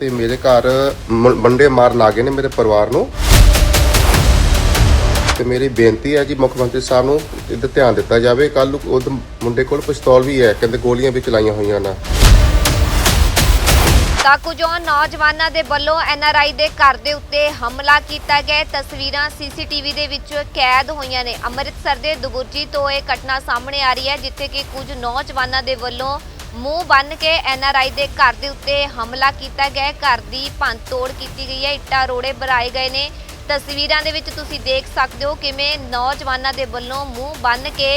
ਤੇ ਮੇਰੇ ਘਰ ਮ- ਮਾਰਨ ਆ ਗਏ ਨੇ ਮੇਰੇ ਪਰਿਵਾਰ ਨੂੰ। ਤੇ ਮੇਰੀ ਬੇਨਤੀ ਹੈ ਜੀ ਮੁੱਖ ਮੰਤਰੀ ਸਾਹਿਬ ਨੂੰ ਇਹਦਾ ਧਿਆਨ ਦਿੱਤਾ ਜਾਵੇ। ਕੱਲ ਨੂੰ ਉਹ ਮੁੰਡੇ ਕੋਲ ਪਿਸਤੌਲ ਵੀ ਹੈ, ਕਹਿੰਦੇ ਗੋਲੀਆਂ ਵੀ ਚਲਾਈਆਂ ਹੋਈਆਂ ਨੇ। ਤਾਂ ਨੌਜਵਾਨਾਂ ਦੇ ਵੱਲੋਂ ਐਨਆਰਆਈ ਦੇ ਘਰ ਦੇ ਉੱਤੇ ਹਮਲਾ ਕੀਤਾ ਗਿਆ। ਤਸਵੀਰਾਂ ਸੀਸੀਟੀਵੀ ਦੇ ਵਿੱਚ ਕੈਦ ਹੋਈਆਂ ਨੇ। ਅੰਮ੍ਰਿਤਸਰ ਦੇ ਦੁਬੁਰਜੀ ਤੋਂ ਇਹ ਘਟਨਾ ਸਾਹਮਣੇ ਆ ਰਹੀ ਹੈ, ਜਿੱਥੇ ਕਿ ਕੁਝ ਨੌਜਵਾਨਾਂ ਦੇ ਵੱਲੋਂ ਮੂੰਹ ਬੰਨ ਕੇ ਐਨਆਰਆਈ ਦੇ ਘਰ ਦੇ ਉੱਤੇ ਹਮਲਾ ਕੀਤਾ ਗਿਆ। ਹੈ। ਘਰ ਦੀ ਭੰਨਤੋੜ ਕੀਤੀ ਗਈ ਹੈ। ਇੱਟਾਂ ਰੋੜੇ ਬਰਾਏ ਗਏ ਨੇ। ਤਸਵੀਰਾਂ ਦੇ ਵਿੱਚ ਤੁਸੀਂ ਦੇਖ ਸਕਦੇ ਹੋ ਕਿਵੇਂ ਨੌਜਵਾਨਾਂ ਦੇ ਵੱਲੋਂ ਮੂੰਹ ਬੰਨ ਕੇ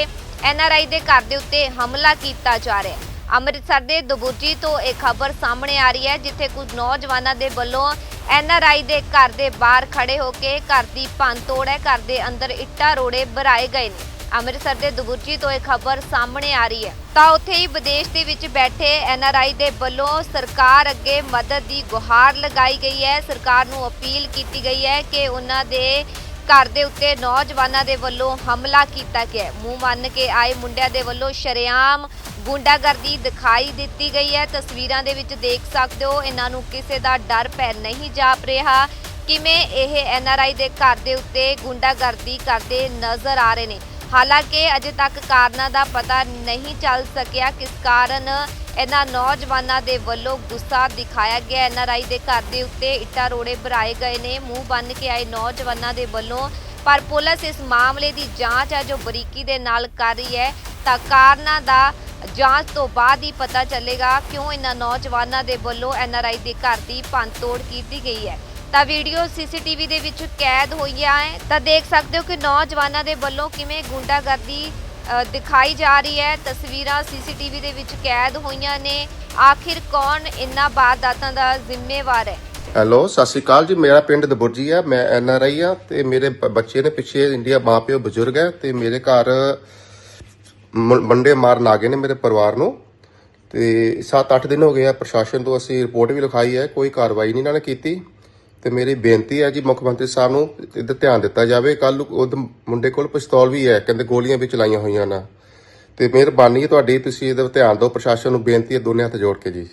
ਐਨਆਰਆਈ ਦੇ ਘਰ ਦੇ ਉੱਤੇ ਹਮਲਾ ਕੀਤਾ ਜਾ ਰਿਹਾ ਹੈ। ਅੰਮ੍ਰਿਤਸਰ ਦੇ ਦਬੁਰਜੀ ਤੋਂ ਇਹ ਖਬਰ ਸਾਹਮਣੇ ਆ ਰਹੀ ਹੈ, ਜਿੱਥੇ ਕੁਝ ਨੌਜਵਾਨਾਂ ਦੇ ਵੱਲੋਂ ਐਨਆਰਆਈ ਦੇ ਘਰ ਦੇ ਬਾਹਰ ਖੜੇ ਹੋ ਕੇ ਘਰ ਦੀ ਭੰਨਤੋੜ ਹੈ। ਘਰ ਦੇ ਅੰਦਰ ਇੱਟਾਂ ਰੋੜੇ ਬਰਾਏ ਗਏ ਨੇ। ਅੰਮ੍ਰਿਤਸਰ ਦੇ ਦਬੁਰਜੀ ਤੋਂ ਇਹ ਖਬਰ ਸਾਹਮਣੇ ਆ ਰਹੀ ਹੈ। ਤਾਂ ਉੱਥੇ ਹੀ ਵਿਦੇਸ਼ ਦੇ ਵਿੱਚ ਬੈਠੇ ਐਨਆਰਆਈ ਦੇ ਵੱਲੋਂ ਸਰਕਾਰ ਅੱਗੇ ਮਦਦ ਦੀ ਗੁਹਾਰ ਲਗਾਈ ਗਈ ਹੈ। ਸਰਕਾਰ ਨੂੰ ਅਪੀਲ ਕੀਤੀ ਗਈ ਹੈ ਕਿ ਉਹਨਾਂ ਦੇ ਘਰ ਦੇ ਉੱਤੇ ਨੌਜਵਾਨਾਂ ਦੇ ਵੱਲੋਂ ਹਮਲਾ ਕੀਤਾ ਗਿਆ ਮੂੰਹ ਮੰਨ ਕੇ ਆਏ ਮੁੰਡਿਆਂ ਦੇ ਵੱਲੋਂ ਸ਼ਰੇਆਮ ਗੁੰਡਾਗਰਦੀ ਦਿਖਾਈ ਦਿੱਤੀ ਗਈ ਹੈ। ਤਸਵੀਰਾਂ ਦੇ ਵਿੱਚ ਦੇਖ ਸਕਦੇ ਹੋ, ਇਹਨਾਂ ਨੂੰ ਕਿਸੇ ਦਾ ਡਰ ਪੈ ਨਹੀਂ ਜਾਪ ਰਿਹਾ। ਕਿਵੇਂ ਇਹ ਐਨਆਰਆਈ ਦੇ ਘਰ ਦੇ ਉੱਤੇ ਗੁੰਡਾਗਰਦੀ ਕਰਦੇ ਨਜ਼ਰ ਆ ਰਹੇ ਨੇ? ਹਾਲਾਂਕਿ ਅਜੇ ਤੱਕ ਕਾਰਨਾਂ ਦਾ ਪਤਾ ਨਹੀਂ ਚੱਲ ਸਕਿਆ ਕਿਸ ਕਾਰਨ ਇਹਨਾਂ ਨੌਜਵਾਨਾਂ ਦੇ ਵੱਲੋਂ ਗੁੱਸਾ ਦਿਖਾਇਆ ਗਿਆ। ਐਨਆਰਆਈ ਦੇ ਘਰ ਦੇ ਉੱਤੇ ਇੱਟਾਂ ਰੋੜੇ ਭਰਾਏ ਗਏ ਨੇ। ਮੂੰਹ ਬੰਨ ਕੇ ਆਏ ਨੌਜਵਾਨਾਂ ਦੇ ਵੱਲੋਂ। ਪਰ ਪੁਲਿਸ ਇਸ ਮਾਮਲੇ ਦੀ ਜਾਂਚ ਹੈ ਜੋ ਬਰੀਕੀ ਦੇ ਨਾਲ ਕਰ ਰਹੀ ਹੈ। ਤਾਂ ਕਾਰਨਾਂ ਦਾ ਜਾਂਚ ਤੋਂ ਬਾਅਦ ਹੀ ਪਤਾ ਚੱਲੇਗਾ ਕਿਉਂ ਇਹਨਾਂ ਨੌਜਵਾਨਾਂ ਦੇ ਵੱਲੋਂ ਐਨਆਰਆਈ ਦੇ ਘਰ ਦੀ ਭੰਨਤੋੜ ਕੀਤੀ ਗਈ ਹੈ। ਤਾਂ ਵੀਡੀਓ ਸੀਸੀਟੀਵੀ ਦੇ ਵਿੱਚ ਕੈਦ ਹੋਈਆਂ ਹੈ। ਤਾਂ ਦੇਖ ਸਕਦੇ ਹੋ ਕਿ ਨੌਜਵਾਨਾਂ ਦੇ ਵੱਲੋਂ ਕਿਵੇਂ ਗੁੰਡਾਗਰਦੀ ਦਿਖਾਈ ਜਾ ਰਹੀ ਹੈ। ਤਸਵੀਰਾਂ ਸੀਸੀਟੀਵੀ ਦੇ ਵਿੱਚ ਕੈਦ ਹੋਈਆਂ ਨੇ। ਆਖਿਰ ਕੌਣ ਇਨ੍ਹਾਂ ਵਾਰਦਾਤਾਂ ਦਾ ਜ਼ਿੰਮੇਵਾਰ ਹੈ? ਹੈਲੋ, ਸਤਿ ਸ਼੍ਰੀ ਅਕਾਲ ਜੀ। ਮੇਰਾ ਪਿੰਡ ਦਬੁਰਜੀ ਹੈ। ਮੈਂ ਐਨ ਆਰ ਆਈ ਆ ਤੇ ਮੇਰੇ ਬੱਚੇ ਨੇ ਪਿੱਛੇ ਇੰਡੀਆ ਮਾਪਿਓ ਬਜ਼ੁਰਗ ਹੈ ਤੇ ਮੇਰੇ ਘਰ ਮ- ਮੰਡੇ ਮਾਰਨ ਆ ਗਏ ਨੇ ਮੇਰੇ ਪਰਿਵਾਰ ਨੂੰ। ਤੇ 7-8 ਦਿਨ ਹੋ ਗਏ ਆ ਪ੍ਰਸ਼ਾਸਨ ਤੋਂ ਅਸੀਂ ਰਿਪੋਰਟ ਵੀ ਲਿਖਾਈ ਹੈ। ਕੋਈ ਕਾਰਵਾਈ ਨਹੀਂ ਇਹਨਾਂ ਨੇ ਕੀਤੀ। ਤੇ ਮੇਰੀ ਬੇਨਤੀ ਹੈ ਜੀ ਮੁੱਖ ਮੰਤਰੀ ਸਾਹਿਬ ਨੂੰ ਇਹਦਾ ਧਿਆਨ ਦਿੱਤਾ ਜਾਵੇ। ਕੱਲ ਨੂੰ ਉਹ ਮੁੰਡੇ ਕੋਲ ਪਿਸਤੌਲ ਵੀ ਹੈ, ਕਹਿੰਦੇ ਗੋਲੀਆਂ ਵੀ ਚਲਾਈਆਂ ਹੋਈਆਂ ਨਾ। ਤੇ ਮਿਹਰਬਾਨੀ ਹੈ ਤੁਹਾਡੀ, ਤੁਸੀਂ ਇਹਦਾ ਧਿਆਨ ਦਿਓ। ਪ੍ਰਸ਼ਾਸਨ ਨੂੰ ਬੇਨਤੀ ਹੈ ਦੋਨੇ ਹੱਥ ਜੋੜ ਕੇ ਜੀ।